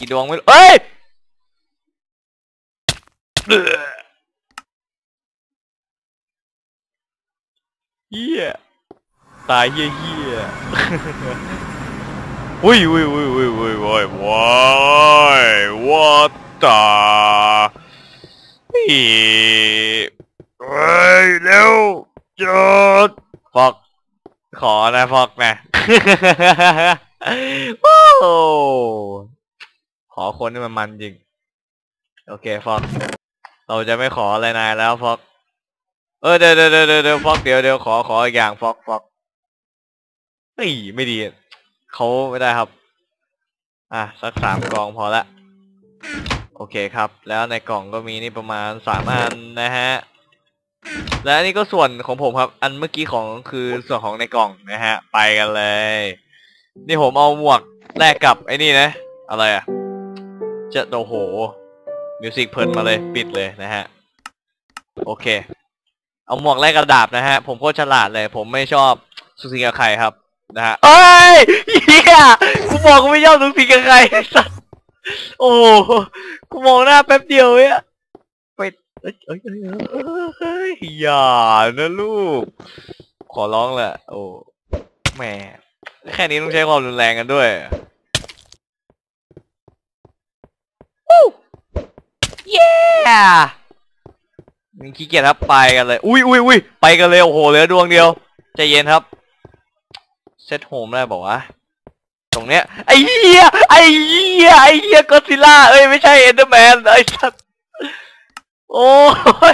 กี่ดวงไม่รู้เอ้ยเอ้อเฮียตายเฮียเฮียอุ้ยอุ้ยอุ้ยอุ้ยอุ้ยว้ายว้ายวัดตาเฮ้ยเฮ้ยเร็วจอดฟอกขอนะฟอกนะว้าว ขอคนที่มันมันจริง โอเคฟอกเราจะไม่ขออะไรนายแล้วฟอกเออเดี๋ยวเดี๋ยวเดี๋ยวเดี๋ยวฟอกเดี๋ยวเดี๋ยวขอขออีกอย่างฟอกฟอกเฮ้ยไม่ดีเขาไม่ได้ครับ อะสักสามกล่องพอละโอเคครับ แล้วในกล่องก็มีนี่ประมาณสามอันนะฮะและนนี้ก็ส่วนของผมครับ อันเมื่อกี้ของคือส่วนของในกล่องนะฮะ ไปกันเลย นี่ผมเอาหมวกแลกกับไอ้นี่นะ อะไรอะ จะโอ้โห มิวสิกเพลินมาเลยปิดเลยนะฮะ โอเค เอาหมวกแลกกระดาบนะฮะ ผมโคตรฉลาดเลย ผมไม่ชอบสุสิงกับใครครับ นะฮะเอ้ยเฮียกูบอกกูไม่ชอบสุสิงกับใครไอ้สัสโอ้โหกูมองหน้าแป๊บเดียวเนี่ยไปเอ้ยเอ้ยเอ้ยเอ้ยเฮ้ยอย่านะลูก ขอร้องแหละโอ้แหม่แค่นี้ต้องใช้ความรุนแรงกันด้วยอู้เย้มึง ขี้เกียจครับไปกันเลย อุ้ยอุ้ยอุ้ยไปกันเลยโอ้โหเหลือดวงเดียวใจเย็นครับเซตโฮมได้บอกว่าตรงเนี้ยไอ้เหี้ยไอ้เหี้ยไอ้เหี้ยก็ซิล่าเอ้ยไม่ใช่เอนเดอร์แมนไอ้สัสโอ้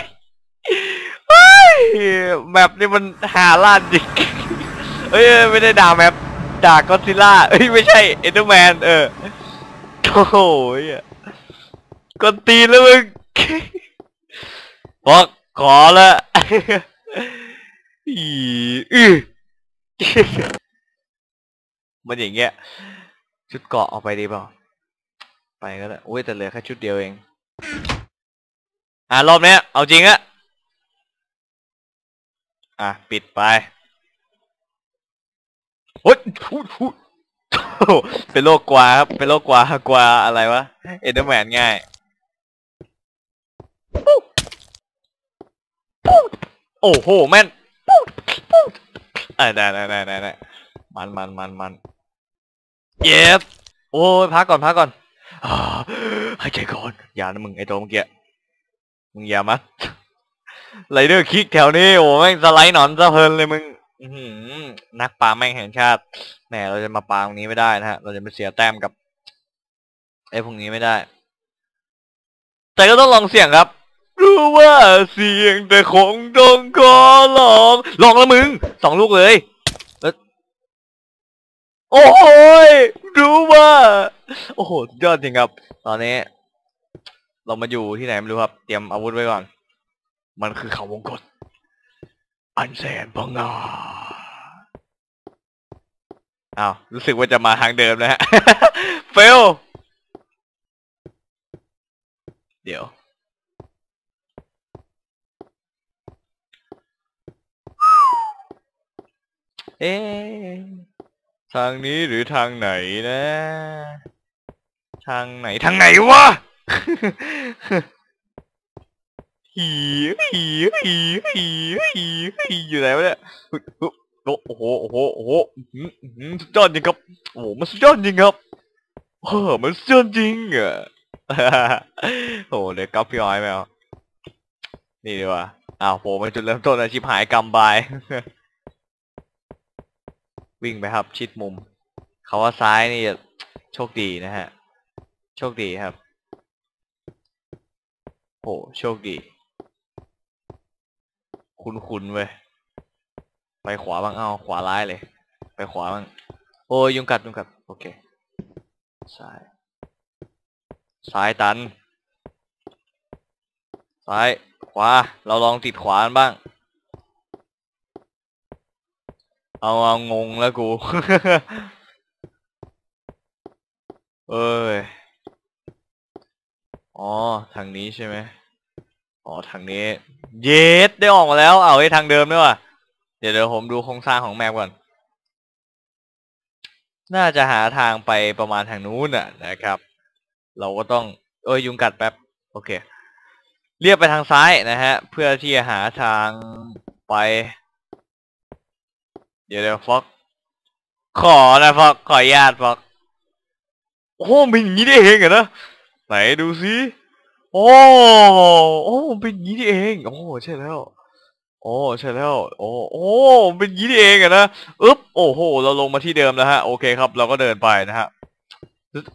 ยเฮ้ยแมปนี่มันหาล้านจริงเอ้ยไม่ได้ด่าแมปด่าก็ซิล่าเอ้ยไม่ใช่เอนเดอร์แมนเออโอ้โหกดตีแล้วมึง บอกขอละอีอือมันอย่างเงี้ย ชุดเกาะเอาไปดีเปล่า ไปก็ได้อุ้ยแต่เหลือแค่ชุดเดียวเอง อ่ารอบเนี้ย เอาจริงอะอะ ปิดไปโอ๊ยพูดพูดโอ้โหเป็นโรคกวาครับ เป็นโรคกวากวาอะไรวะ เอ็นเดอร์แมนง่ายปุ๊บปุ๊บโอ้โหแม่นปุ๊บปุ๊บอะได้ได้ได้ได้ได้มันมันมันมันเย็บโอ้ยพักก่อนพักก่อนหายใจก่อนอย่านะมึงไอ้ตัวเมื่อกี้มึงอย่ามาไรเดอร์คิกแถวนี้โอ้แม่งสไลด์หนอนสะเพลินเลยมึงนักปลาแม่งแห่งชาติแหมเราจะมาปลาตรงนี้ไม่ได้นะฮะเราจะไปเสียแต้มกับไอ้พวกนี้ไม่ได้ แต่ก็ต้องลองเสี่ยงครับ รู้ว่าเสียงแต่คงต้องขอลองลองล้วมึงสองลูกเลยโอ้ยรู้ว่า โอ้โหยอดจริงครับ ตอนนี้ เรามาอยู่ที่ไหนไม่รู้ครับ เตรียมอาวุธไว้ก่อน มันคือเขาวงกตอันแสนพังงาอ้าว รู้สึกว่าจะมาทางเดิมนะฮะ เฟล เดี๋ยว เอ๊ะทางนี้หรือทางไหนนะ ทางไหนทางไหนวะหีหีหีหีหีหีอยู่ไหนวะเนี่ยโอ้โหโอ้โหโอ้โหหืออื้อหือสุดยอดจริงครับโอ้โหมันสุดยอดจริงครับเออมันสุดยอดจริงอะโอ้โหเดี๋ยวก๊อปพี่อ้อยไหมเอานี่ดีกว่าอ้าวโหมันจุดเริ่มต้นอาชีพหายกรรมบาย วิ่งไปครับ ชิดมุม เขาว่าซ้ายนี่โชคดีนะฮะ โชคดีครับโหโชคดี คุ้นๆเว้ย ไปขวาบ้างเอาขวาร้ายเลย ไปขวาบ้าง โอ้ยุงกัดยุงกัด โอเค ซ้าย ซ้ายตัน ซ้าย ขวา เราลองติดขวานบ้าง เอาเอางงแล้วกู เอ้ย อ๋อ ทางนี้ใช่ไหมอ๋อ ทางนี้ เยสได้ออกมาแล้ว เอาไอ้ทางเดิมด้วยว่ะ เดี๋ยวเดี๋ยวผมดูโครงสร้างของแมปก่อน น่าจะหาทางไปประมาณทางนู้นน่ะนะครับ เราก็ต้อง เอ้ยยุงกัดแป๊บ โอเค เรียบไปทางซ้ายนะฮะ เพื่อที่จะหาทางไป เดี๋ยวเดี๋ยวฟอกขอนะฟอกขออนุญาตฟอกโอ้เป็นอย่างนี้ได้เองเหรอนะไหนดูสิโอ้โอ้เป็นอย่างนี้ได้เองโอ้ใช่แล้วโอ้ใช่แล้ว โอ้โอ้เป็นอย่างนี้ได้เองเหรอะนะอึ๊บโอ้โห เราลงมาที่เดิมแล้วฮะโอเคครับ เราก็เดินไปนะฮะ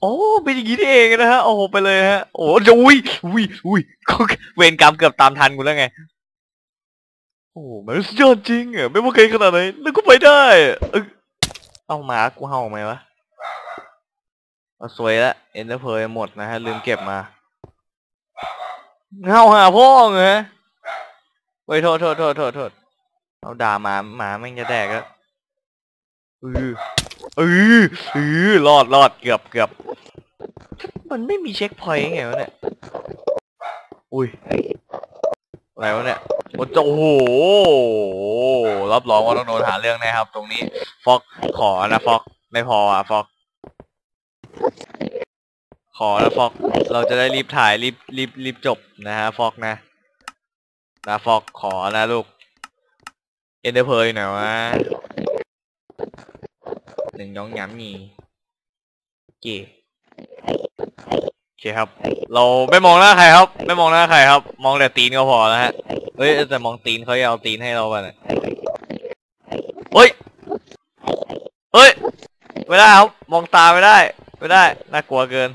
โอ้เป็นอย่างนี้นี่เองนะฮะโอ้ไปเลยฮะโอ้ยอุ้ยอุ้ยเวรกรรมเกือบตามทันกูแล้วไง โอ้มันสุดยอดจริงอะไม่ว่าไกลขนาดไหนแล้วก็ไปได้เออเอาหมากูเห่าไหมวะเอาสวยละเอ็นเตอร์เพยหมดนะฮะลืมเก็บมาเห่าหาพ่อไงเฮ้ยโทษโทษโทษโทษโทษเอาด่าหมาหมาแม่งจะแดกแล้วเออเออเออรอดรอดเกือบเกือบมันไม่มีเช็คพอยต์ไงวะเนี่ยอุ้ย อะไรวะเนี่ยโอ้โหรับรองว่าต้องโดนหาเรื่องแน่ครับ ตรงนี้ ฟอกขอนะฟอกไม่พออะฟอก ขอนะฟอก เราจะได้รีบถ่ายรีบรีบรีบจบนะฮะฟอกนะนะฟอกขอนะลูก เอ็นเดอร์เพย์หน่อยวะหนึ่งย้องย้ำนี่เก๋ อเคครับ เราไม่มองหน้าใครครับ ไม่มองหน้าใครครับ มองแต่ตีนก็พอนะฮะ เฮ้ยแต่มองตีนเขาจะเอาตีนให้เราไปเนี่ยเฮ้ย เฮ้ย ไม่ได้ครับ มองตาไม่ได้ ไม่ได้ น่ากลัวเกิน